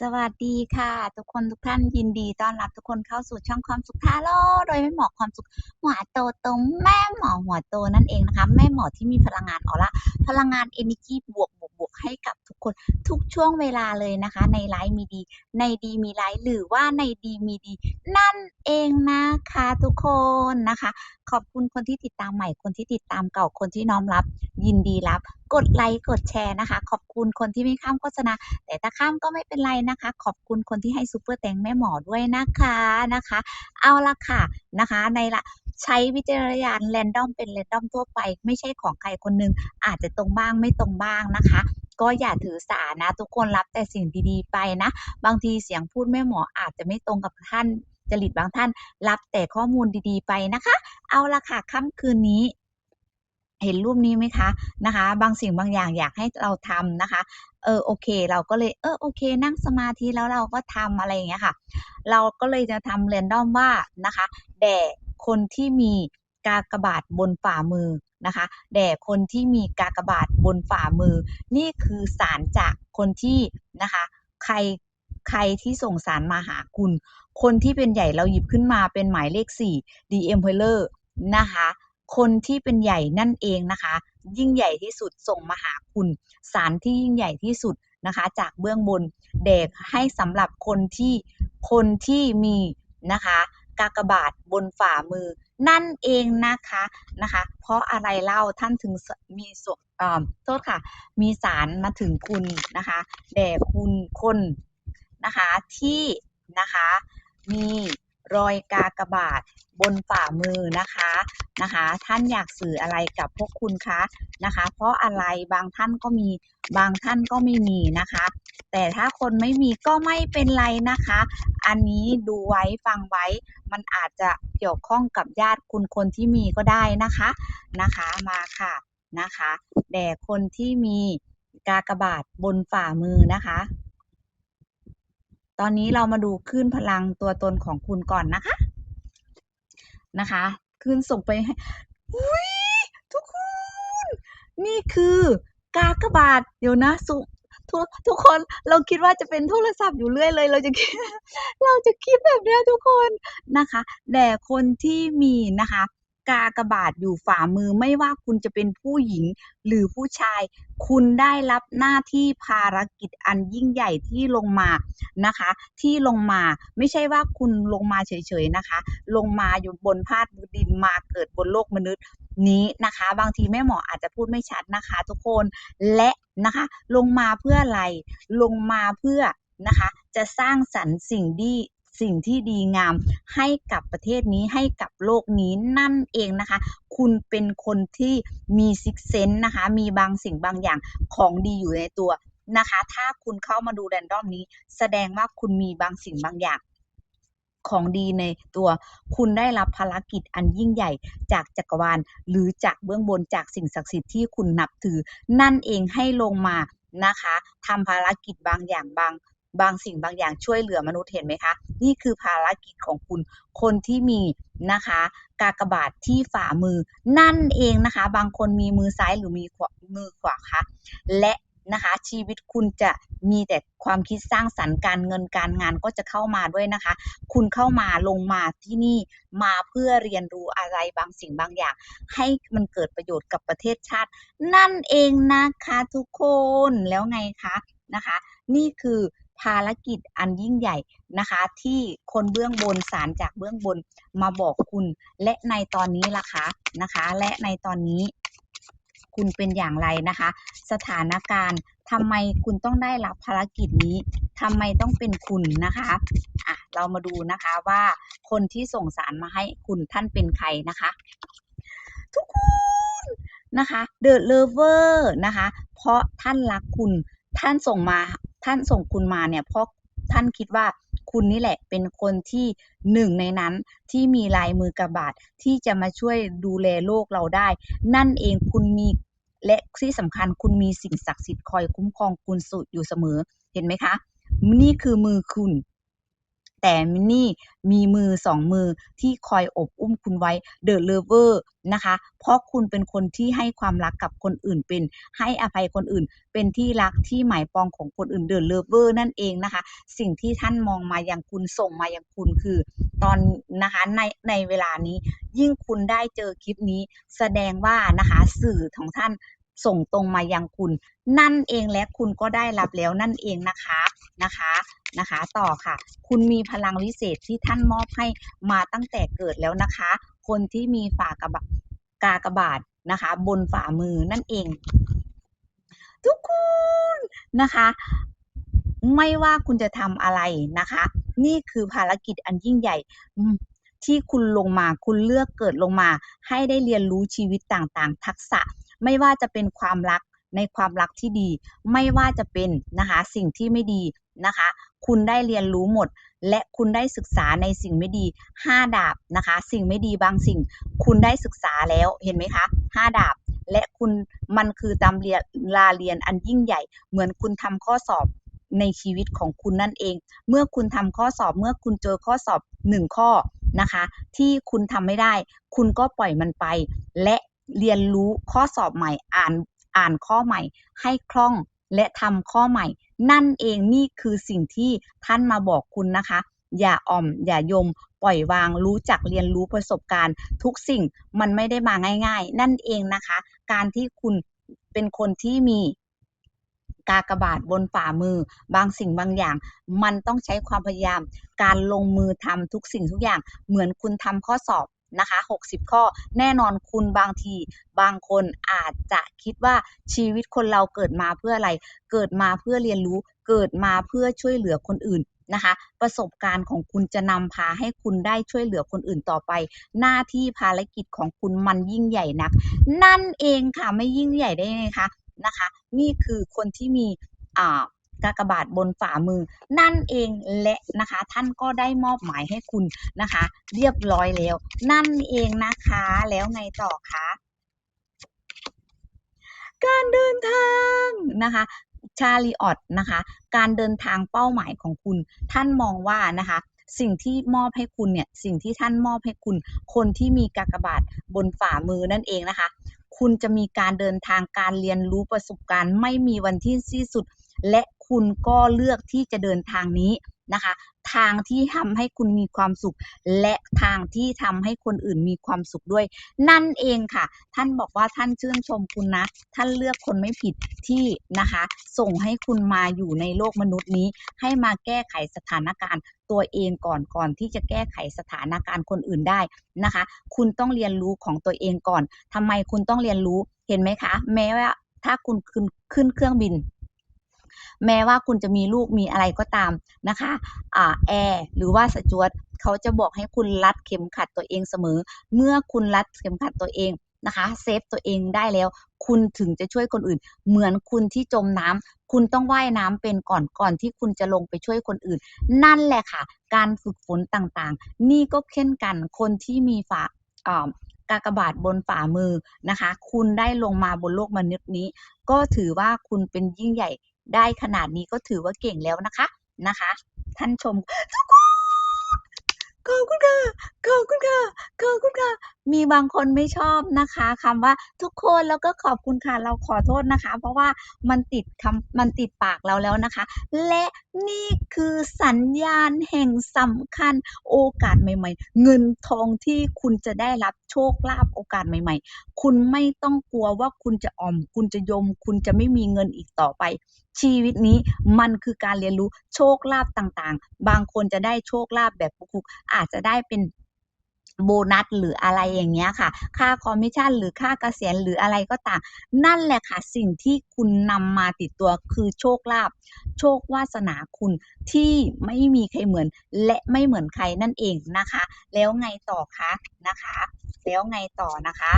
สวัสดีค่ะ ทุกคนทุกท่านยินดีต้อนรับทุกคนเข้าสู่ช่องความสุขทาโร่โดยแม่หมอความสุขหัวโตตรงแม่หมอหัวโตนั่นเองนะคะ แม่หมอที่มีพลังงานออร่าพลังงานเอนิจีบวก วกให้กับทุกคนทุกช่วงเวลาเลยนะคะ ในไลฟ์มีดี ในดีมีไลฟ์หรือว่าในดีมีดี นั่นเองนะคะทุกคนนะคะ ขอบคุณคนที่ติดตามใหม่คนที่ติดตามเก่าคนที่น้อมรับ ยินดีรับ กดไลค์กดแชร์นะคะ ขอบคุณคนที่ไม่ข้ามโฆษณา แต่ถ้าข้ามก็ไม่เป็นไรนะคะ ขอบคุณคนที่ให้ซูเปอร์แตงแม่หมอด้วยนะคะนะคะ เอาละค่ะนะคะในละ ใช้วิจารณญาณแรนดอมเป็นแรนดอมทั่วไป ไม่ใช่ของใครคนหนึง อาจจะตรงบ้างไม่ตรงบ้างนะคะ ก็อย่าถือสานะ ทุกคนรับแต่สิ่งดีๆไปนะ บางทีเสียงพูดแม่หมออาจจะไม่ตรงกับท่านจริตบางท่าน รับแต่ข้อมูลดีๆไปนะคะ เอาละค่ะค่ำคืนนี้เห็นรูปนี้ไหมคะนะคะ บางสิ่งบางอย่างอยากให้เราทำนะคะ เออโอเค เราก็เลยเออโอเค นั่งสมาธิแล้วเราก็ทำอะไรอย่างเงี้ยค่ะ เราก็เลยจะทำเรนดอมว่านะคะแด่ คนที่มีกากบาทบนฝ่ามือนะคะแด่คนที่มีกากบาทบนฝ่ามือ นี่คือสารจากคนที่นะคะใครใครที่ส่งสารมาหาคุณ คนที่เป็นใหญ่เราหยิบขึ้นมาเป็นหมายเลข4 The Emperor นะคะคนที่เป็นใหญ่นั่นเองนะคะ ยิ่งใหญ่ที่สุดส่งมาหาคุณ สารที่ยิ่งใหญ่ที่สุดนะคะจากเบื้องบนแด่ให้สำหรับคนที่คนที่มีนะคะากบาทบนฝ่ามือ นั่นเองนะคะนะคะ เพราะอะไรเล่าท่านถึงมีส่วนอ่าโทษค่ะ มีสารมาถึงคุณนะคะแด่คุณคนนะคะที่นะคะมี รอยกากบาทบนฝ่ามือนะคะนะคะ ท่านอยากสื่ออะไรกับพวกคุณคะนะคะ เพราะอะไรบางท่านก็มีบางท่านก็ไม่มีนะคะ แต่ถ้าคนไม่มีก็ไม่เป็นไรนะคะ อันนี้ดูไว้ฟังไว้ มันอาจจะเกี่ยวข้องกับญาติคุณคนที่มีก็ได้นะคะนะคะมาค่ะนะคะแด่คนที่มีกากบาทบนฝ่ามือนะคะ ตอนนี้เรามาดูคลื่นพลังตัวตนของคุณก่อนนะคะ นะคะคลื่นส่งไปให้อุ้ยทุกคน นี่คือกากบาทเดี๋ยวนะสุทุกทุกคนเราคิดว่าจะเป็นโทรศัพท์อยู่เรื่อยเลย เราจะคิดเราจะคิดแบบนี้ทุกคนนะคะแด่คนที่มีนะคะ กากบาทอยู่ฝ่ามือไม่ว่าคุณจะเป็นผู้หญิงหรือผู้ชาย คุณได้รับหน้าที่ภารกิจอันยิ่งใหญ่ที่ลงมานะคะ ที่ลงมาไม่ใช่ว่าคุณลงมาเฉยๆนะคะ ลงมาอยู่บนพาดดินมาเกิดบนโลกมนุษย์นี้นะคะ บางทีแม่หมออาจจะพูดไม่ชัดนะคะ ทุกคนและนะคะ ลงมาเพื่ออะไรลงมาเพื่อนะคะ จะสร้างสรรค์สิ่งดี สิ่งที่ดีงามให้กับประเทศนี้ให้กับโลกนี้นั่นเองนะคะ คุณเป็นคนที่มีซิกเซนนะคะ มีบางสิ่งบางอย่างของดีอยู่ในตัวนะคะ ถ้าคุณเข้ามาดูแรนดอมนี้ แสดงว่าคุณมีบางสิ่งบางอย่างของดีในตัวคุณได้รับภารกิจอันยิ่งใหญ่จากจักรวาล หรือจากเบื้องบนจากสิ่งศักดิ์สิทธิ์ที่คุณนับถือ นั่นเองให้ลงมานะคะทำภารกิจบางอย่างบาง บางสิ่งบางอย่างช่วยเหลือมนุษย์เห็นไหมคะ นี่คือภารกิจของคุณคนที่มีนะคะ กากบาทที่ฝ่ามือ นั่นเองนะคะ บางคนมีมือซ้ายหรือมีขวามือขวาคะและนะคะชีวิตคุณจะมีแต่ความคิดสร้างสรรค์การเงินการงานก็จะเข้ามาด้วยนะคะ คุณเข้ามาลงมาที่นี่มาเพื่อเรียนรู้อะไรบางสิ่งบางอย่าง ให้มันเกิดประโยชน์กับประเทศชาติ นั่นเองนะคะทุกคนแล้วไงคะนะคะ นี่คือ ภารกิจอันยิ่งใหญ่นะคะ ที่คนเบื้องบนสารจากเบื้องบนมาบอกคุณ และในตอนนี้ล่ะคะนะคะ และในตอนนี้คุณเป็นอย่างไรนะคะ สถานการณ์ทำไมคุณต้องได้รับภารกิจนี้ทำไมต้องเป็นคุณนะคะอะเรามาดูนะคะว่าคนที่ส่งสารมาให้คุณท่านเป็นใครนะคะ ทุกคนนะคะ The Lover นะคะ เพราะท่านรักคุณท่านส่งมา ท่านส่งคุณมาเนี่ยเพราะท่านคิดว่าคุณนี่แหละเป็นคนที่หนึ่งในนั้นที่มีลายมือกระบาดที่จะมาช่วยดูแลโลกเราได้ นั่นเองคุณมีและที่สำคัญคุณมีสิ่งศักดิ์สิทธิ์คอยคุ้มครองคุณสุดอยู่เสมอเห็นไหมคะ นี่คือมือคุณ แต่มินนี่มีมือสองมือที่คอยอบอุ้มคุณไว้ The Lover นะคะ เพราะคุณเป็นคนที่ให้ความรักกับคนอื่นเป็นให้อภัยคนอื่น เป็นที่รักที่หมายปองของคนอื่น The Lover นั่นเองนะคะ สิ่งที่ท่านมองมายังคุณส่งมายังคุณคือ ตอนนะคะในในเวลานี้ ยิ่งคุณได้เจอคลิปนี้แสดงว่านะคะสื่อของท่าน ส่งตรงมายังคุณ นั่นเองและคุณก็ได้รับแล้วนั่นเองนะคะนะคะนะคะ ต่อค่ะ คุณมีพลังวิเศษที่ท่านมอบให้มาตั้งแต่เกิดแล้วนะคะ คนที่มีฝากระบกากระบาทนะคะ บนฝ่ามือนั่นเอง ทุกคนนะคะ ไม่ว่าคุณจะทำอะไรนะคะ นี่คือภารกิจอันยิ่งใหญ่ที่คุณลงมา คุณเลือกเกิดลงมา ให้ได้เรียนรู้ชีวิตต่างๆ ทักษะ ไม่ว่าจะเป็นความรักในความรักที่ดี ไม่ว่าจะเป็นนะคะสิ่งที่ไม่ดีนะคะ คุณได้เรียนรู้หมด และคุณได้ศึกษาในสิ่งไม่ดี 5 ดาบนะคะ สิ่งไม่ดีบางสิ่ง คุณได้ศึกษาแล้วเห็นไหมคะ 5 ดาบและคุณมันคือตำเรียนลาเรียนอันยิ่งใหญ่ เหมือนคุณทำข้อสอบในชีวิตของคุณนั่นเอง เมื่อคุณทำข้อสอบเมื่อคุณเจอข้อสอบ 1 ข้อนะคะ ที่คุณทำไม่ได้ คุณก็ปล่อยมันไป และ เรียนรู้ข้อสอบใหม่อ่านอ่านข้อใหม่ ให้คล่องและทำข้อใหม่ นั่นเองนี่คือสิ่งที่ท่านมาบอกคุณนะคะ อย่าอ่อม อย่ายม ปล่อยวางรู้จักเรียนรู้ประสบการณ์ ทุกสิ่งมันไม่ได้มาง่าย ๆ นั่นเองนะคะ การที่คุณเป็นคนที่มีกากบาทบนฝ่ามือ บางสิ่งบางอย่าง มันต้องใช้ความพยายาม การลงมือทำทุกสิ่งทุกอย่าง เหมือนคุณทำข้อสอบ นะคะ 60 ข้อแน่นอนคุณบางทีบางคนอาจจะคิดว่าชีวิตคนเราเกิดมาเพื่ออะไร เกิดมาเพื่อเรียนรู้ เกิดมาเพื่อช่วยเหลือคนอื่นนะคะประสบการณ์ของคุณจะนำพาให้คุณได้ช่วยเหลือคนอื่นต่อไป หน้าที่ภารกิจของคุณมันยิ่งใหญ่นัก นั่นเองค่ะไม่ยิ่งใหญ่ได้ไงคะนะคะ นี่คือคนที่มีอ่า กากบาทบนฝ่ามือ นั่นเองและนะคะ ท่านก็ได้มอบหมายให้คุณนะคะ เรียบร้อยแล้ว นั่นเองนะคะแล้วไงต่อคะการเดินทางนะคะชาลีออตนะคะ การเดินทางเป้าหมายของคุณ ท่านมองว่านะคะ สิ่งที่มอบให้คุณเนี่ย สิ่งที่ท่านมอบให้คุณ คนที่มีกากบาทบนฝ่ามือนั่นเองนะคะ คุณจะมีการเดินทางการเรียนรู้ประสบการณ์ ไม่มีวันที่สิ้นสุด และคุณก็เลือกที่จะเดินทางนี้นะคะ ทางที่ทำให้คุณมีความสุข และทางที่ทำให้คนอื่นมีความสุขด้วย นั่นเองค่ะ ท่านบอกว่าท่านชื่นชมคุณนะ ท่านเลือกคนไม่ผิดที่นะคะ ส่งให้คุณมาอยู่ในโลกมนุษย์นี้ ให้มาแก้ไขสถานการณ์ตัวเองก่อนก่อนที่จะแก้ไขสถานการณ์คนอื่นได้นะคะ คุณต้องเรียนรู้ของตัวเองก่อนทำไมคุณต้องเรียนรู้เห็นไหมคะ แม้ว่าถ้าคุณขึ้นขึ้นเครื่องบิน แม้ว่าคุณจะมีลูกมีอะไรก็ตามนะคะอ่าแอร์หรือว่าสจวตเขาจะบอกให้คุณรัดเข็มขัดตัวเองเสมอ เมื่อคุณรัดเข็มขัดตัวเองนะคะเซฟตัวเองได้แล้ว คุณถึงจะช่วยคนอื่น เหมือนคุณที่จมน้ำคุณต้องว่ายน้ำเป็นก่อนก่อนที่คุณจะลงไปช่วยคนอื่น นั่นแหละค่ะ การฝึกฝนต่างๆ นี่ก็เช่นกันคนที่มีฝาอ่ากากบาทบนฝ่ามือนะคะ คุณได้ลงมาบนโลกมนุษย์นี้ ก็ถือว่าคุณเป็นยิ่งใหญ่ ได้ขนาดนี้ก็ถือว่าเก่งแล้วนะคะนะคะ ท่านชมทุกคนขอบคุณค่ะขอบคุณค่ะขอบคุณค่ะ มีบางคนไม่ชอบนะคะคำว่าทุกคนแล้วก็ขอบคุณค่ะเราขอโทษนะคะ เพราะว่ามันติดคำมันติดปากเราแล้วนะคะ และนี่คือสัญญาณแห่งสำคัญโอกาสใหม่ ๆ เงินทองที่คุณจะได้รับโชคลาภโอกาสใหม่ ๆ คุณไม่ต้องกลัวว่าคุณจะออม คุณจะยม คุณจะไม่มีเงินอีกต่อไป ชีวิตนี้มันคือการเรียนรู้โชคลาภต่างๆ บางคนจะได้โชคลาภแบบฟุกอาจจะได้เป็นโบนัสหรืออะไรอย่างเงี้ยค่ะ ค่าคอมมิชชั่นหรือค่าเกษียณหรืออะไรก็ตาม นั่นแหละค่ะ สิ่งที่คุณนำมาติดตัวคือโชคลาภ โชควาสนาคุณที่ไม่มีใครเหมือนและไม่เหมือนใครนั่นเองนะคะ แล้วไงต่อคะนะคะ แล้วไงต่อนะคะ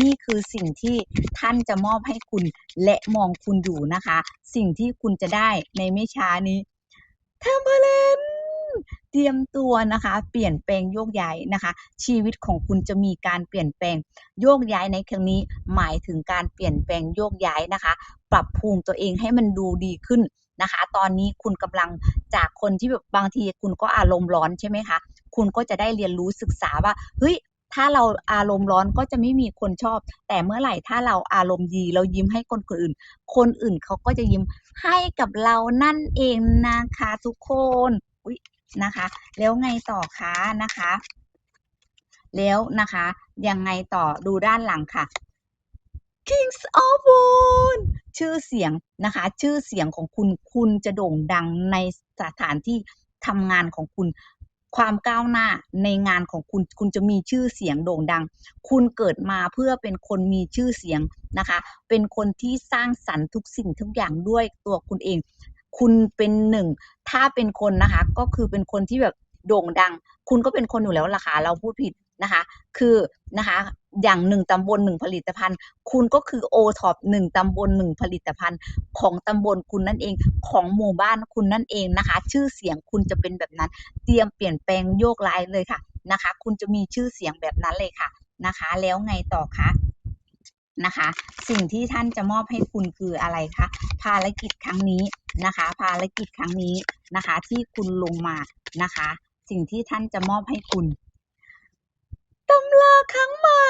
นี่คือสิ่งที่ท่านจะมอบให้คุณและมองคุณอยู่นะคะ สิ่งที่คุณจะได้ในไม่ช้านี้เทมเพลนเตรียมตัวนะคะ เปลี่ยนแปลงโยกย้ายนะคะ ชีวิตของคุณจะมีการเปลี่ยนแปลงโยกย้ายในครั้งนี้หมายถึงการเปลี่ยนแปลงโยกย้ายนะคะ ปรับภูมิตัวเองให้มันดูดีขึ้นนะคะ ตอนนี้คุณกำลังจากคนที่แบบบางทีคุณก็อารมณ์ร้อนใช่ไหมคะคุณก็จะได้เรียนรู้ศึกษาว่าเฮ้ย ถ้าเราอารมณ์ร้อนก็จะไม่มีคนชอบ แต่เมื่อไหร่ถ้าเราอารมณ์ดีเรายิ้มให้คนอื่น คนอื่นเขาก็จะยิ้มให้กับเรานั่นเองนะคะทุกคนอุ๊ยนะคะ แล้วไงต่อคะนะคะ แล้วนะคะยังไงต่อดูด้านหลังค่ะ Kings of w o n ชื่อเสียงนะคะ ชื่อเสียงของคุณคุณจะโด่งดังในสถานที่ทำงานของคุณ ความก้าวหน้าในงานของคุณ คุณจะมีชื่อเสียงโด่งดัง คุณเกิดมาเพื่อเป็นคนมีชื่อเสียงนะคะ เป็นคนที่สร้างสรรค์ทุกสิ่งทุกอย่างด้วยตัวคุณเอง คุณเป็นหนึ่ง ถ้าเป็นคนนะคะ ก็คือเป็นคนที่แบบโด่งดัง คุณก็เป็นคนอยู่แล้วล่ะค่ะ เราพูดผิด นะคะ คือนะคะอย่างหนึ่งตำบลหนึ่งผลิตภัณฑ์ คุณก็คือโอท็อปหนึ่งตำบลหนึ่งผลิตภัณฑ์ ของตำบลคุณนั่นเองของหมู่บ้านคุณนั่นเองนะคะ ชื่อเสียงคุณจะเป็นแบบนั้น เตรียมเปลี่ยนแปลงโยกย้ายเลยค่ะนะคะ คุณจะมีชื่อเสียงแบบนั้นเลยค่ะนะคะ แล้วไงต่อคะนะคะ สิ่งที่ท่านจะมอบให้คุณคืออะไรคะภารกิจครั้งนี้นะคะ ภารกิจครั้งนี้นะคะ ที่คุณลงมานะคะ สิ่งที่ท่านจะมอบให้คุณ ตำราครั้งใหม่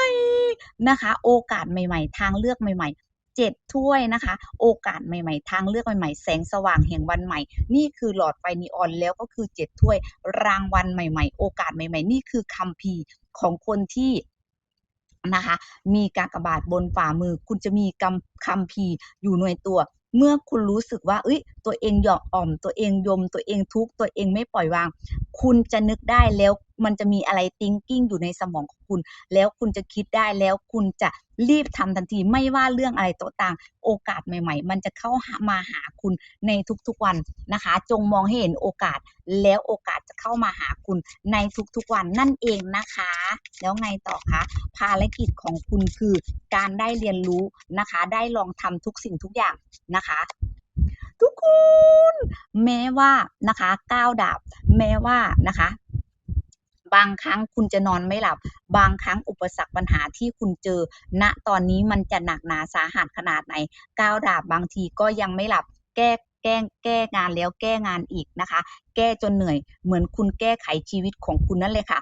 นะคะ โอกาสใหม่ ๆ ทางเลือกใหม่ ๆเจ็ดถ้วยนะคะ โอกาสใหม่ๆ ทางเลือกใหม่ๆ แสงสว่างแห่งวันใหม่ นี่คือหลอดไฟนีออนแล้วก็คือเจ็ดถ้วย รางวัลใหม่ ๆ โอกาสใหม่ ๆ นี่คือคัมภีร์ของคนที่นะคะ มีกากบาทบนฝ่ามือ คุณจะมีกำคัมภีร์อยู่ในตัว เมื่อคุณรู้สึกว่าเอ้ย ตัวเองหยอกอ่อม ตัวเองยม ตัวเองทุกข์ตัวเองไม่ปล่อยวาง คุณจะนึกได้แล้ว มันจะมีอะไร thinking อยู่ในสมองของคุณ แล้วคุณจะคิดได้แล้วคุณจะรีบทำทันทีไม่ว่าเรื่องอะไรก็ตามโอกาสใหม่ ๆ มันจะเข้ามาหาคุณในทุกๆวันนะคะ จงมองให้เห็นโอกาส แล้วโอกาสจะเข้ามาหาคุณในทุกๆวันนั่นเองนะคะ แล้วไงต่อคะภารกิจของคุณคือการได้เรียนรู้นะคะ ได้ลองทำทุกสิ่งทุกอย่างนะคะทุกคนแม้ว่านะคะก้าวดาบ แม้ว่านะคะ บางครั้งคุณจะนอนไม่หลับ บางครั้งอุปสรรคปัญหาที่คุณเจอ ณตอนนี้มันจะหนักหนาสาหัสขนาดไหนก้าวดาบบางทีก็ยังไม่หลับแก้แก้แก้งานแล้วแก้งานอีกนะคะ แก้จนเหนื่อย เหมือนคุณแก้ไขชีวิตของคุณนั่นเลยค่ะ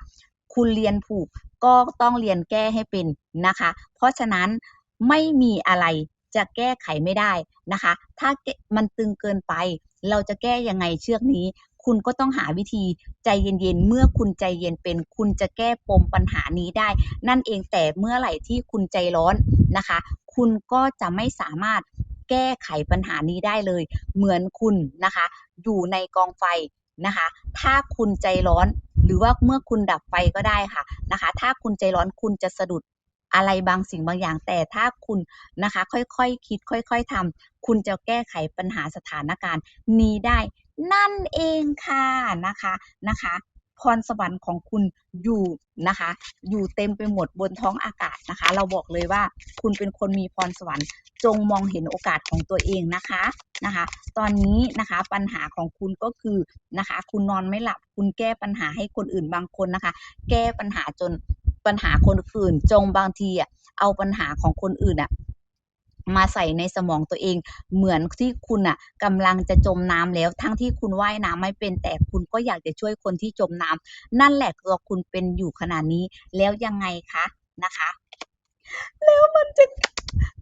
คุณเรียนผูกก็ต้องเรียนแก้ให้เป็นนะคะ เพราะฉะนั้นไม่มีอะไรจะแก้ไขไม่ได้นะคะ ถ้ามันตึงเกินไป เราจะแก้ยังไงเชือกนี้ คุณก็ต้องหาวิธีใจเย็นๆ เมื่อคุณใจเย็นเป็น คุณจะแก้ปมปัญหานี้ได้ นั่นเองแต่เมื่อไหร่ที่คุณใจร้อนนะคะ คุณก็จะไม่สามารถแก้ไขปัญหานี้ได้เลย เหมือนคุณนะคะ อยู่ในกองไฟนะคะ ถ้าคุณใจร้อน หรือว่าเมื่อคุณดับไฟก็ได้ค่ะนะคะ ถ้าคุณใจร้อนคุณจะสะดุดอะไรบางสิ่งบางอย่าง แต่ถ้าคุณนะคะ ค่อยๆคคิด ค่อย ๆทำคุณจะแก้ไขปัญหาสถานการณ์นี้ได้ นั่นเองค่ะนะคะนะคะพรสวรรค์ของคุณอยู่นะคะ อยู่เต็มไปหมดบนท้องอากาศนะคะ เราบอกเลยว่าคุณเป็นคนมีพรสวรรค์ จงมองเห็นโอกาสของตัวเองนะคะนะคะ ตอนนี้นะคะปัญหาของคุณก็คือนะคะ คุณนอนไม่หลับ คุณแก้ปัญหาให้คนอื่นบางคนนะคะ แก้ปัญหาจนปัญหาคนอื่น จงบางทีอะเอาปัญหาของคนอื่นอะ มาใส่ในสมองตัวเอง เหมือนที่คุณอะกำลังจะจมน้ำแล้ว ทั้งที่คุณว่ายน้ำไม่เป็นแต่คุณก็อยากจะช่วยคนที่จมน้ำนั่นแหละตัวคุณเป็นอยู่ขนาดนี้แล้วยังไงคะนะคะ แล้วมันจะ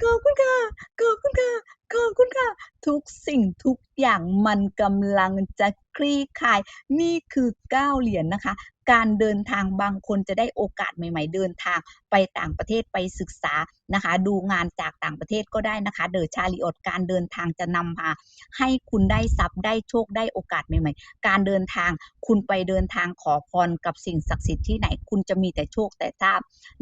ขอบคุณค่ะขอบคุณค่ะขอบคุณค่ะ ทุกสิ่งทุก อย่างมันกำลังจะคลี่คลาย นี่คือก้าวเหรียญนะคะ การเดินทางบางคนจะได้โอกาสใหม่ ๆ เดินทางไปต่างประเทศไปศึกษานะคะ ดูงานจากต่างประเทศก็ได้นะคะ เดอะชาลิออตการเดินทางจะนำพาให้คุณได้ทรัพย์ได้โชคได้โอกาสใหม่ ๆ การเดินทางคุณไปเดินทางขอพรกับสิ่งศักดิ์สิทธิ์ที่ไหน คุณจะมีแต่โชคแต่ทราบ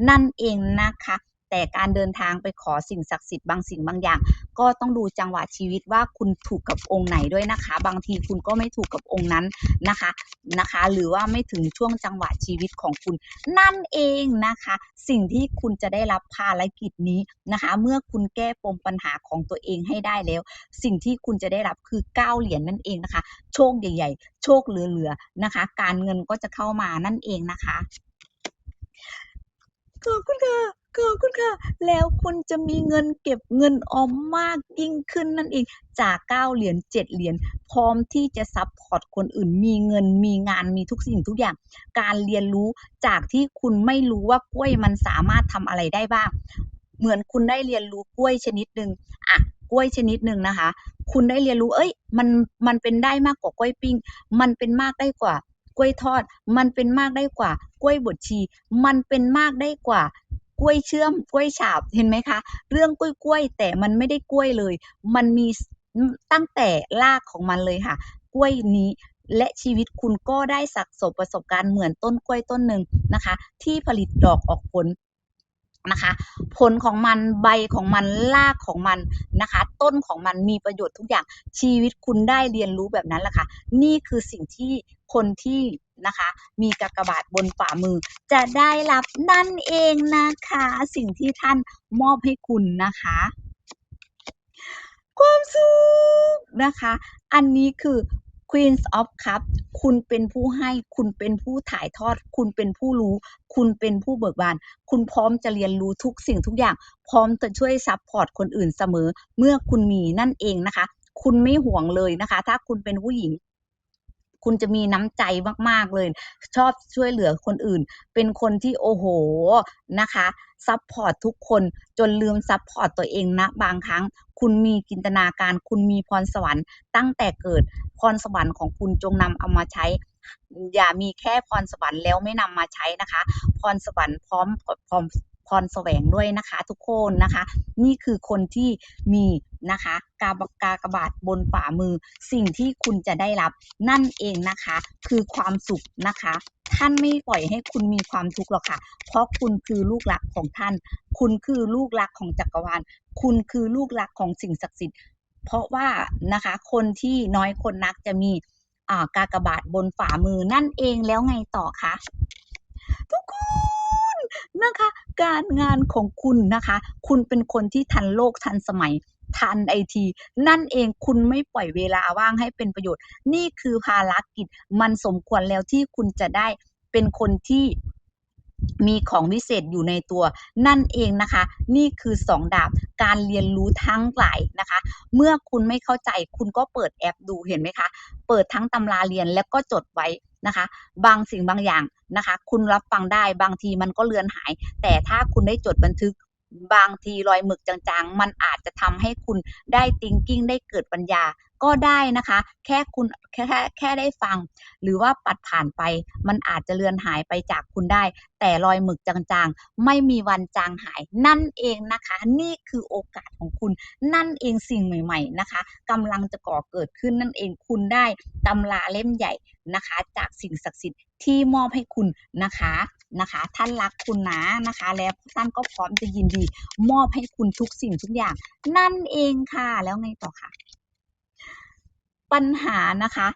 นั่นเองนะคะ แต่การเดินทางไปขอสิ่งศักดิ์สิทธิ์บางสิ่งบางอย่าง ก็ต้องดูจังหวะชีวิตว่าคุณถูกกับองค์ไหนด้วยนะคะ บางทีคุณก็ไม่ถูกกับองค์นั้นนะคะนะคะ หรือว่าไม่ถึงช่วงจังหวะชีวิตของคุณ นั่นเองนะคะ สิ่งที่คุณจะได้รับภารกิจนี้นะคะ เมื่อคุณแก้ปมปัญหาของตัวเองให้ได้แล้ว สิ่งที่คุณจะได้รับคือก้าเหรียญนั่นเองนะคะ โชคใหญ่ๆ โชคเหลือๆนะคะ การเงินก็จะเข้ามานั่นเองนะคะขอบคุณค่ะ ขอบคุณค่ะ แล้วคุณจะมีเงินเก็บเงินออมมากยิ่งขึ้นนั่นเอง จาก9เหรียญ7เหรียญ พร้อมที่จะซัปพอร์ตคนอื่น มีเงิน มีงาน มีทุกสิ่งทุกอย่าง การเรียนรู้จากที่คุณไม่รู้ว่ากล้วยมันสามารถทำอะไรได้บ้าง เหมือนคุณได้เรียนรู้กล้วยชนิดหนึ่งอะกล้วยชนิดหนึ่งนะคะ คุณได้เรียนรู้ เอ้ย มัน มันเป็นได้มากกว่ากล้วยปิ้ง มันเป็นมากได้กว่ากล้วยทอด มันเป็นมากได้กว่ากล้วยบดชี มันเป็นมากได้กว่า กล้วยเชื่อมกล้วยฉาบเห็นไหมคะ เรื่องกล้วยๆแต่มันไม่ได้กล้วยเลย มันมีตั้งแต่รากของมันเลยค่ะ กล้วยนี้และชีวิตคุณก็ได้สะสมประสบการณ์เหมือนต้นกล้วยต้นหนึ่งนะคะ ที่ผลิตดอกออกผลนะคะ ผลของมันใบของมันรากของมันนะคะ ต้นของมันมีประโยชน์ทุกอย่างชีวิตคุณได้เรียนรู้แบบนั้นแหละค่ะ นี่คือสิ่งที่ คนที่นะคะมีกากบาทบนฝ่ามือ จะได้รับนั่นเองนะคะ สิ่งที่ท่านมอบให้คุณนะคะ ความสุขนะคะ อันนี้คือ Queen of Cup คุณเป็นผู้ให้คุณเป็นผู้ถ่ายทอด คุณเป็นผู้รู้ คุณเป็นผู้เบิกบาน คุณพร้อมจะเรียนรู้ทุกสิ่งทุกอย่าง พร้อมจะช่วยซัปพอร์ตคนอื่นเสมอ เมื่อคุณมีนั่นเองนะคะ คุณไม่ห่วงเลยนะคะ ถ้าคุณเป็นผู้หญิง คุณจะมีน้ำใจมากๆเลย ชอบช่วยเหลือคนอื่น เป็นคนที่โอ้โฮนะคะซัปพอร์ตทุกคนจนลืมซัปพอร์ตตัวเองณบางครั้ง คุณมีจินตนาการ คุณมีพรสวรรค์ ตั้งแต่เกิดพรสวรรค์ของคุณจงนำเอามาใช้ อย่ามีแค่พรสวรรค์แล้วไม่นำมาใช้นะคะ พรสวรรค์พร้อมพพร พรแสวงด้วยนะคะทุกคนนะคะ นี่คือคนที่มีนะคะ กาบกากบาทบนฝ่ามือ สิ่งที่คุณจะได้รับนั่นเองนะคะ คือความสุขนะคะ ท่านไม่ปล่อยให้คุณมีความทุกข์หรอกค่ะ เพราะคุณคือลูกรักของท่าน คุณคือลูกรักของจักรวาล คุณคือลูกรักของสิ่งศักดิ์สิทธิ์ เพราะว่านะคะ คนที่น้อยคนนักจะมีอ่ากากบาทบนฝ่ามือนั่นเองแล้วไงต่อคะทุกคนนะคะ การงานของคุณนะคะ คุณเป็นคนที่ทันโลกทันสมัยทันไอที นั่นเองคุณไม่ปล่อยเวลาว่างให้เป็นประโยชน์ นี่คือภารกิจมันสมควรแล้วที่คุณจะได้เป็นคนที่ มีของวิเศษอยู่ในตัวนั่นเองนะคะ นี่คือ 2 ดาบการเรียนรู้ทั้งหลายนะคะ เมื่อคุณไม่เข้าใจคุณก็เปิดแอปดูเห็นไหมคะ เปิดทั้งตำราเรียนแล้วก็จดไว้นะคะ บางสิ่งบางอย่างนะคะ คุณรับฟังได้บางทีมันก็เลือนหาย แต่ถ้าคุณได้จดบันทึกบางทีรอยหมึกจางๆ มันอาจจะทำให้คุณได้ thinking ได้เกิดปัญญา ก็ได้นะคะ แค่คุณแค่แค่แค่ได้ฟัง หรือว่าปัดผ่านไป มันอาจจะเลือนหายไปจากคุณได้ แต่รอยหมึกจางๆ ไม่มีวันจางหาย นั่นเองนะคะ นี่คือโอกาสของคุณ นั่นเองสิ่งใหม่ ๆนะคะกำลังจะก่อเกิดขึ้นนั่นเองคุณได้ตำราเล่มใหญ่นะคะ จากสิ่งศักดิ์สิทธิ์ที่มอบให้คุณนะคะนะคะ ท่านรักคุณนะนะคะ แล้วท่านก็พร้อมจะยินดี มอบให้คุณทุกสิ่งทุกอย่าง นั่นเองค่ะแล้วไงต่อค่ะ? ปัญหานะคะ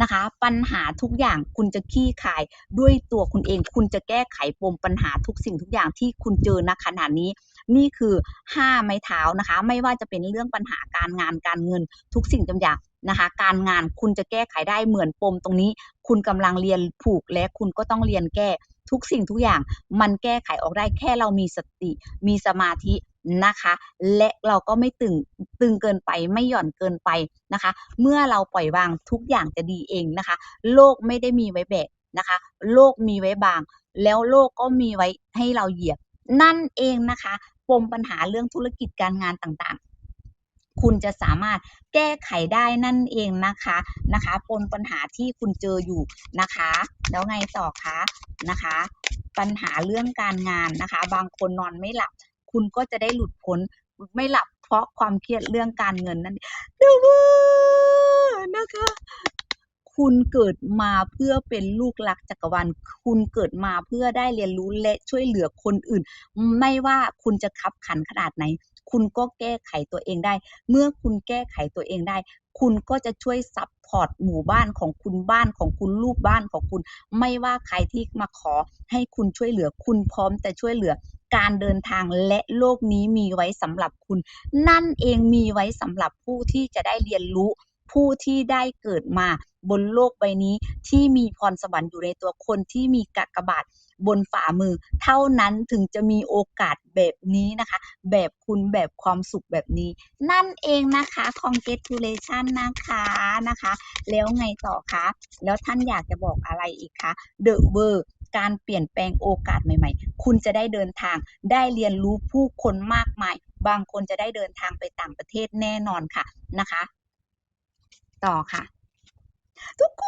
นะคะ ปัญหาทุกอย่างคุณจะคลี่คายด้วยตัวคุณเอง คุณจะแก้ไขปมปัญหาทุกสิ่งทุกอย่างที่คุณเจอณขณะนี้ นี่คือ5ไม้เท้านะคะ ไม่ว่าจะเป็นเรื่องปัญหาการงานการเงินทุกสิ่งทุกอย่างนะคะ การงานคุณจะแก้ไขได้เหมือนปมตรงนี้ คุณกำลังเรียนผูกและคุณก็ต้องเรียนแก้ทุกสิ่งทุกอย่างมันแก้ไขออกได้แค่เรามีสติ มีสมาธิ นะคะ และเราก็ไม่ตึงตึงเกินไปไม่หย่อนเกินไปนะคะ เมื่อเราปล่อยวางทุกอย่างจะดีเองนะคะ โลกไม่ได้มีไว้แบกนะคะ โลกมีไว้บาง แล้วโลกก็มีไว้ให้เราเหยียบ นั่นเองนะคะปมปัญหาเรื่องธุรกิจการงานต่างๆ คุณจะสามารถแก้ไขได้นั่นเองนะคะนะคะปมปัญหาที่คุณเจออยู่นะคะ แล้วไงต่อคะ?นะคะ ปัญหาเรื่องการงานนะคะ บางคนนอนไม่หลับ คุณก็จะได้หลุดพ้นไม่หลับเพราะความเครียดเรื่องการเงินนั่นเองแต่ว่านะคะ คุณเกิดมาเพื่อเป็นลูกรักจักรวาลคุณเกิดมาเพื่อได้เรียนรู้และช่วยเหลือคนอื่น ไม่ว่าคุณจะคับขันขนาดไหน คุณก็แก้ไขตัวเองได้ เมื่อคุณแก้ไขตัวเองได้ คุณก็จะช่วยซัปพอร์ตหมู่บ้านของคุณบ้านของคุณลูกบ้านของคุณ ไม่ว่าใครที่มาขอให้คุณช่วยเหลือ คุณพร้อมจะช่วยเหลือ การเดินทางและโลกนี้มีไว้สำหรับคุณ นั่นเองมีไว้สำหรับผู้ที่จะได้เรียนรู้ผู้ที่ได้เกิดมาบนโลกใบนี้ที่มีพรสวรรค์อยู่ในตัวคนที่มีกากบาทบนฝ่ามือ เท่านั้นถึงจะมีโอกาสแบบนี้นะคะ แบบคุณแบบความสุขแบบนี้ นั่นเองนะคะ congratulation นะคะนะคะ แล้วไงต่อคะ แล้วท่านอยากจะบอกอะไรอีกคะ The World การเปลี่ยนแปลงโอกาสใหม่ ๆ คุณจะได้เดินทาง ได้เรียนรู้ผู้คนมากมาย บางคนจะได้เดินทางไปต่างประเทศแน่นอนค่ะนะคะ ต่อค่ะ ทุกค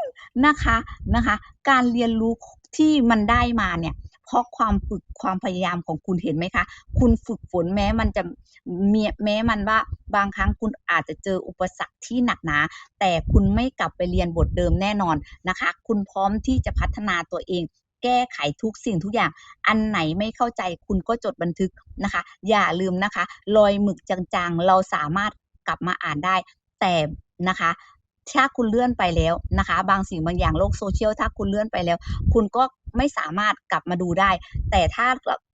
นนะคะนะคะ การเรียนรู้ที่มันได้มาเนี่ย ราะความฝึกความพยายามของคุณเห็นไหมคะ คุณฝึกฝนแม้มันจะมีแม้มันว่าบางครั้งคุณอาจจะเจออุปสรรคที่หนักหนา แต่คุณไม่กลับไปเรียนบทเดิมแน่นอนนะคะ คุณพร้อมที่จะพัฒนาตัวเองแก้ไขทุกสิ่งทุกอย่าง อันไหนไม่เข้าใจคุณก็จดบันทึกนะคะ อย่าลืมนะคะ รอยหมึกจางๆ เราสามารถกลับมาอ่านได้ แต่นะคะ ถ้าคุณเลื่อนไปแล้วนะคะ บางสิ่งบางอย่างโลกโซเชียลถ้าคุณเลื่อนไปแล้ว คุณก็ไม่สามารถกลับมาดูได้ แต่ถ้า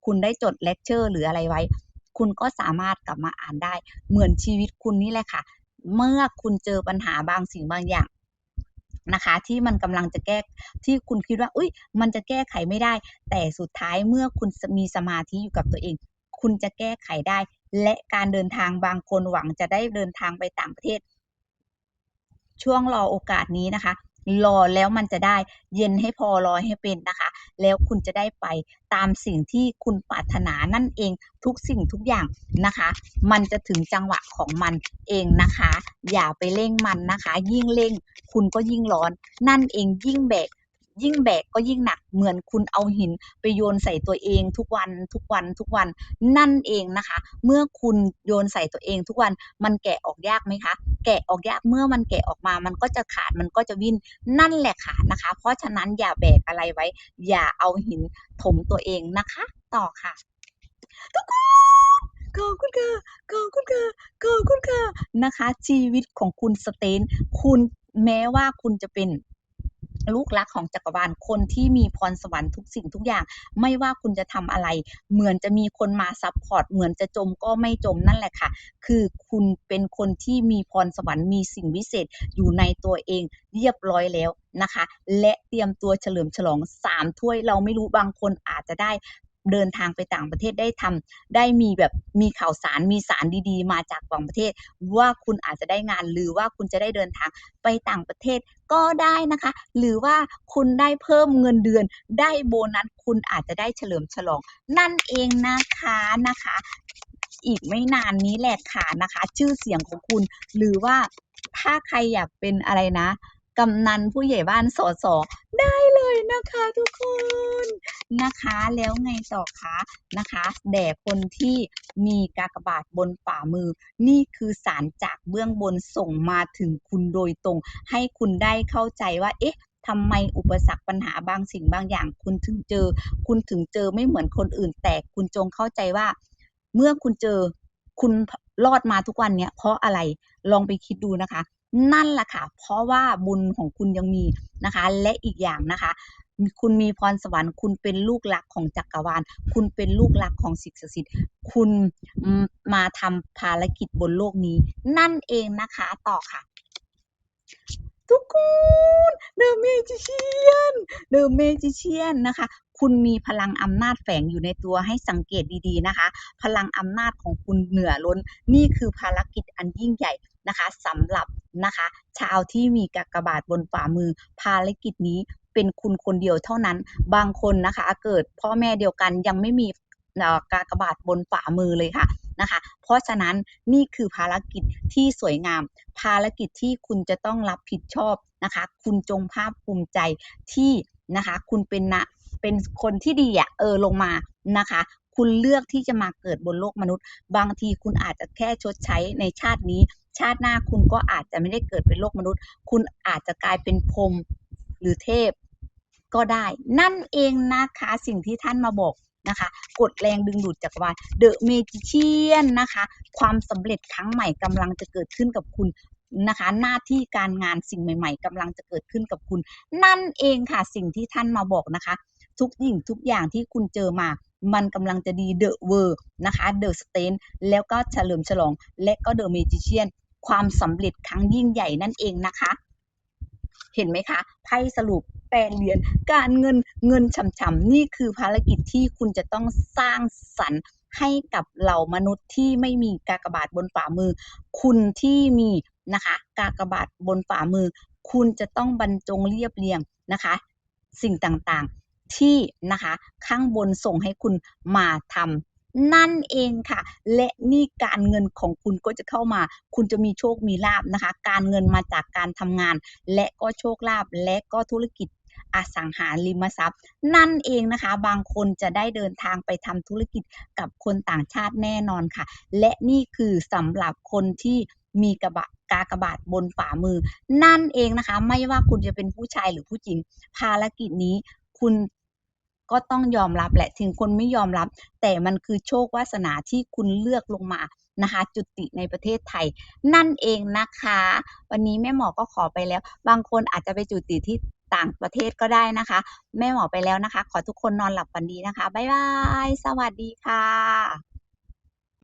คุณได้จดเลคเชอร์หรืออะไรไว้ คุณก็สามารถกลับมาอ่านได้ เหมือนชีวิตคุณนี่แหละค่ะ เมื่อคุณเจอปัญหาบางสิ่งบางอย่างนะคะ ที่มันกำลังจะแก้ที่คุณคิดว่าอุ้ยมันจะแก้ไขไม่ได้ แต่สุดท้ายเมื่อคุณมีสมาธิอยู่กับตัวเอง คุณจะแก้ไขได้ และการเดินทางบางคนหวังจะได้เดินทางไปต่างประเทศ ช่วงรอโอกาสนี้นะคะ รอแล้วมันจะได้เย็นให้พอรอให้เป็นนะคะ แล้วคุณจะได้ไปตามสิ่งที่คุณปรารถนานั่นเองทุกสิ่งทุกอย่างนะคะ มันจะถึงจังหวะของมันเองนะคะ อย่าไปเร่งมันนะคะ ยิ่งเร่งคุณก็ยิ่งร้อน นั่นเองยิ่งแบก ยิ่งแบกก็ยิ่งหนักเหมือนคุณเอาหินไปโยนใส่ตัวเองทุกวันทุกวันทุกวันนั่นเองนะคะ เมื่อคุณโยนใส่ตัวเองทุกวันมันแกะออกยากไหมคะ แกะออกยากเมื่อมันแกะออกมา มันก็จะขาดมันก็จะวิ่นนั่นแหละค่ะนะคะ เพราะฉะนั้นอย่าแบกอะไรไว้ อย่าเอาหินถมตัวเองนะคะ ต่อค่ะทุกคนขอบคุณค่ะขอบคุณค่ะขอบคุณค่ะนะคะ ชีวิตของคุณสเตน คุณแม้ว่าคุณจะเป็น ลูกรักของจักรวาลคนที่มีพรสวรรค์ทุกสิ่งทุกอย่าง ไม่ว่าคุณจะทำอะไร เหมือนจะมีคนมาซัพพอร์ตเหมือนจะจมก็ไม่จมนั่นแหละค่ะ คือคุณเป็นคนที่มีพรสวรรค์มีสิ่งวิเศษอยู่ในตัวเองเรียบร้อยแล้วนะคะ และเตรียมตัวเฉลิมฉลองสามถ้วยเราไม่รู้บางคนอาจจะได้ เดินทางไปต่างประเทศได้ทำได้มีแบบมีข่าวสารมีสารดีๆ มาจากต่างประเทศ ว่าคุณอาจจะได้งานหรือว่าคุณจะได้เดินทางไปต่างประเทศก็ได้นะคะ หรือว่าคุณได้เพิ่มเงินเดือน ได้โบนัสคุณอาจจะได้เฉลิมฉลอง นั่นเองนะคะนะคะ อีกไม่นานนี้แหละค่ะนะคะ ชื่อเสียงของคุณ หรือว่าถ้าใครอยากเป็นอะไรนะกำนันผู้ใหญ่บ้านสสได้ เลยนะคะทุกคนนะคะแล้วไงต่อคะนะคะแด่คนที่มีกากบาทบนฝ่ามือ นี่คือสารจากเบื้องบนส่งมาถึงคุณโดยตรง ให้คุณได้เข้าใจว่าเอ๊ะทำไมอุปสรรคปัญหาบางสิ่งบางอย่าง คุณถึงเจอ คุณถึงเจอไม่เหมือนคนอื่น แต่คุณจงเข้าใจว่า เมื่อคุณเจอคุณรอดมาทุกวันเนี้ยเพราะอะไรลองไปคิดดูนะคะ นั่นแหละค่ะ เพราะว่าบุญของคุณยังมีนะคะ และอีกอย่างนะคะ คุณมีพรสวรรค์ คุณเป็นลูกหลักของจักรวาล คุณเป็นลูกหลักของสิ่งศักดิ์สิทธิ์ คุณมาทำภารกิจบนโลกนี้ นั่นเองนะคะต่อค่ะ ทุกคน The Magician The Magician นะคะ คุณมีพลังอำนาจแฝงอยู่ในตัวให้สังเกตดีๆนะคะ พลังอำนาจของคุณเหนือล้น นี่คือภารกิจอันยิ่งใหญ่นะคะสำหรับนะคะ ชาวที่มีกากบาทบนฝ่ามือ ภารกิจนี้เป็นคุณคนเดียวเท่านั้น บางคนนะคะ เกิดพ่อแม่เดียวกันยังไม่มีกากบาทบนฝ่ามือเลยค่ะนะคะ เพราะฉะนั้นนี่คือภารกิจที่สวยงาม ภารกิจที่คุณจะต้องรับผิดชอบนะคะ คุณจงภาคภูมิใจที่นะคะ คุณเป็นนะเป็นคนที่ดีอะเออลงมานะคะ คุณเลือกที่จะมาเกิดบนโลกมนุษย์ บางทีคุณอาจจะแค่ชดใช้ในชาตินี้ ชาติหน้าคุณก็อาจจะไม่ได้เกิดเป็นโลกมนุษย์ คุณอาจจะกลายเป็นพรมหรือเทพก็ได้ นั่นเองนะคะสิ่งที่ท่านมาบอกนะคะกดแรงดึงดูดจักรวาล The Magician นนะคะ ความสำเร็จครั้งใหม่กำลังจะเกิดขึ้นกับคุณนะคะ หน้าที่การงานสิ่งใหม่ๆกำลังจะเกิดขึ้นกับคุณ นั่นเองค่ะสิ่งที่ท่านมาบอกนะคะ ทุกสิ่งทุกอย่างที่คุณเจอมา มันกำลังจะดี The World นะคะ The s t a n แล้วก็เฉลิมฉลอง และก็ The Magician ความสำเร็จครั้งยิ่งใหญ่นั่นเองนะคะ เห็นไหมคะไพ่สรุปแปดเหรียญการเงินเงินฉ่ำๆนี่คือภารกิจที่คุณจะต้องสร้างสรรค์ให้กับเหล่ามนุษย์ที่ไม่มีกากบาทบนฝ่ามือ คุณที่มีนะคะกากบาทบนฝ่ามือ คุณจะต้องบรรจงเรียบเรียงนะคะ สิ่งต่างๆ ที่นะคะข้างบนส่งให้คุณมาทำนั่นเองค่ะ และนี่การเงินของคุณก็จะเข้ามา คุณจะมีโชคมีลาบนะคะ การเงินมาจากการทำงาน และก็โชคลาภและก็ธุรกิจอสังหาริมทรัพย์ นั่นเองนะคะ บางคนจะได้เดินทางไปทำธุรกิจกับคนต่างชาติแน่นอนค่ะ และนี่คือสำหรับคนที่มีกระบะกากบาทบนฝ่ามือ นั่นเองนะคะ ไม่ว่าคุณจะเป็นผู้ชายหรือผู้หญิง ภารกิจนี้คุณ ก็ต้องยอมรับแหละถึงคนไม่ยอมรับ แต่มันคือโชควาสนาที่คุณเลือกลงมานะคะจุติในประเทศไทย นั่นเองนะคะ วันนี้แม่หมอก็ขอไปแล้ว บางคนอาจจะไปจุติที่ต่างประเทศก็ได้นะคะ แม่หมอไปแล้วนะคะ ขอทุกคนนอนหลับฝันดีนะคะ บ๊ายบาย สวัสดีค่ะ